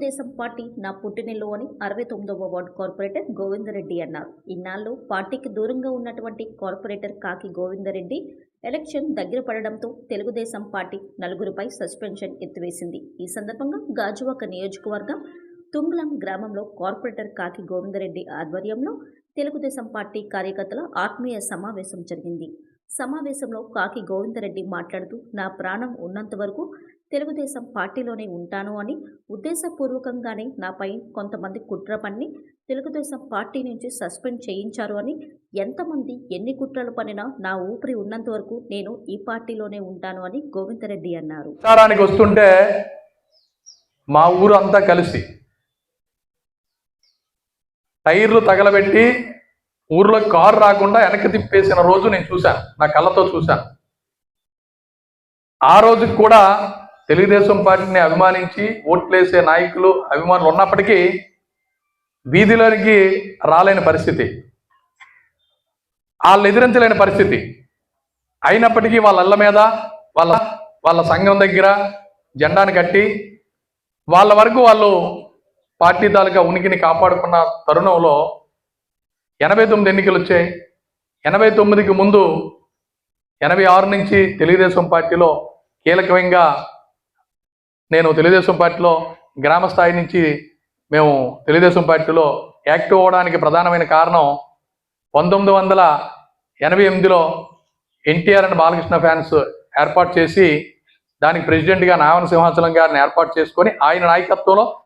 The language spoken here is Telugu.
తెలుగుదేశం పార్టీ నా పుట్టినిల్లు అని అరవై తొమ్మిదవ వార్డు కార్పొరేటర్ గోవిందరెడ్డి అన్నారు. ఇన్నాళ్ళు పార్టీకి దూరంగా ఉన్నటువంటి కార్పొరేటర్ కాకి గోవిందరెడ్డి ఎలక్షన్ దగ్గర పడడంతో తెలుగుదేశం పార్టీ నలుగురిపై సస్పెన్షన్ ఎత్తివేసింది. ఈ సందర్భంగా గాజువాక నియోజకవర్గం తుంగ్లం గ్రామంలో కార్పొరేటర్ కాకి గోవిందరెడ్డి ఆధ్వర్యంలో తెలుగుదేశం పార్టీ కార్యకర్తల ఆత్మీయ సమావేశం జరిగింది. సమావేశంలో కాకి గోవిందరెడ్డి మాట్లాడుతూ నా ప్రాణం ఉన్నంత వరకు తెలుగుదేశం పార్టీలోనే ఉంటాను అని ఉద్దేశపూర్వకంగానే నాపై కొంతమంది కుట్ర పన్ని తెలుగుదేశం పార్టీ నుంచి సస్పెండ్ చేయించారు అని ఎంతమంది ఎన్ని కుట్రలు పనినా నా ఊపిరి ఉన్నంత వరకు నేను ఈ పార్టీలోనే ఉంటాను అని గోవిందరెడ్డి అన్నారు. వస్తుంటే మా ఊరు అంతా కలిసి టైర్లు తగలబెట్టి ఊర్లో కారు రాకుండా వెనక్కి తిప్పేసిన రోజు నేను చూశాను. నా కళ్ళతో చూశాను. ఆ రోజుకి కూడా తెలుగుదేశం పార్టీని అభిమానించి ఓట్లేసే నాయకులు అభిమానులు ఉన్నప్పటికీ వీధిలోనికి రాలేని పరిస్థితి. వాళ్ళు ఎదిరించలేని పరిస్థితి. అయినప్పటికీ వాళ్ళ అల్ల మీద వాళ్ళ వాళ్ళ సంఘం దగ్గర జెండాను కట్టి వాళ్ళ వరకు వాళ్ళు పార్టీ తాలూకా ఉనికిని కాపాడుకున్న తరుణంలో ఎనభై తొమ్మిది ఎన్నికలు వచ్చాయి. ఎనభై తొమ్మిదికి ముందు ఎనభై ఆరు నుంచి తెలుగుదేశం పార్టీలో కీలకంగా నేను తెలుగుదేశం పార్టీలో గ్రామ స్థాయి నుంచి మేము తెలుగుదేశం పార్టీలో యాక్టివ్ అవ్వడానికి ప్రధానమైన కారణం పంతొమ్మిది వందల ఎనభై ఎనిమిదిలో ఎన్టీఆర్ అండ్ బాలకృష్ణ ఫ్యాన్స్ ఏర్పాటు చేసి దానికి ప్రెసిడెంట్గా నావన సింహాచలం గారిని ఏర్పాటు చేసుకొని ఆయన నాయకత్వంలో